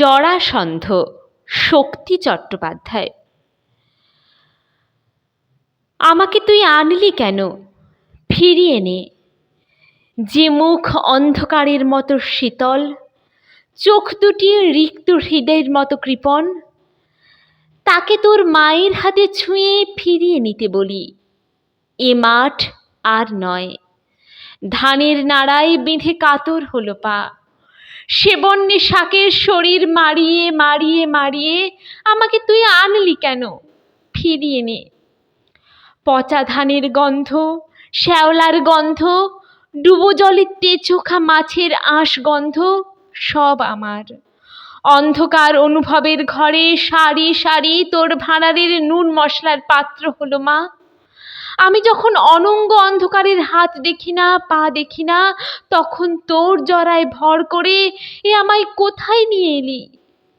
জরাসন্ধ, শক্তি চট্টোপাধ্যায়। আমাকে তুই আনলি কেন? ফিরিয়ে নে। যে মুখ অন্ধকারের মতো শীতল, চোখ দুটি রিক্ত হৃদয়ের মতো কৃপণ, তাকে তোর মায়ের হাতে ছুঁয়ে ফিরিয়ে নিতে বলি। এ মাঠ আর নয়। ধানের নাড়ায় বেঁধে কাতর হলো পা। সে বন্যে শাকের শরীর মারিয়ে মারিয়ে মারিয়ে আমাকে তুই আনলি কেন? ফিরিয়ে নে। পচা ধানের গন্ধ, শ্যাওলার গন্ধ, ডুবো জলের তেচোখা মাছের আঁশ গন্ধ সব আমার। অন্ধকার অনুভবের ঘরে সারি সারি তোর ভাঁড়ারের নুন মশলার পাত্র হলো মা। আমি যখন অনঙ্গ অন্ধকারের হাত দেখি না, পা দেখি না, তখন তোর জরায় ভর করে এ আমায় কোথায় নিয়ে এলি?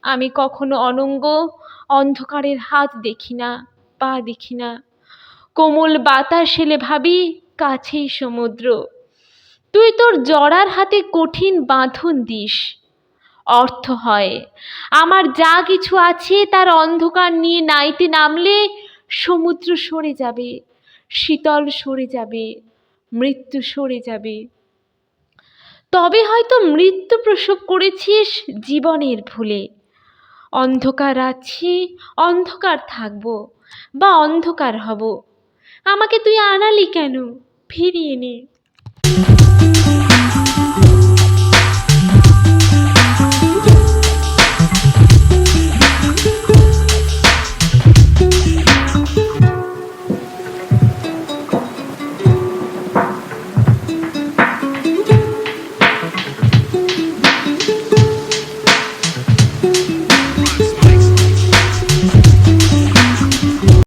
আমি কখনো অনঙ্গ অন্ধকারের হাত দেখি না, পা দেখি না। কোমল বাতাস এলে ভাবি, কাছেই সমুদ্র। তুই তোর জরার হাতে কঠিন বাঁধন দিস। অর্থ হয়, আমার যা কিছু আছে তার অন্ধকার নিয়ে নাইতে নামলে সমুদ্র সরে যাবে। শীতল সরে যাবে, মৃত্যু সরে যাবে। তবে হয়তো মৃত্যু প্রসব করেছিস জীবনের ভুলে। অন্ধকার আছি, অন্ধকার থাকব বা অন্ধকার হব। আমাকে তুই আনালি কেন? ফিরিয়ে নে।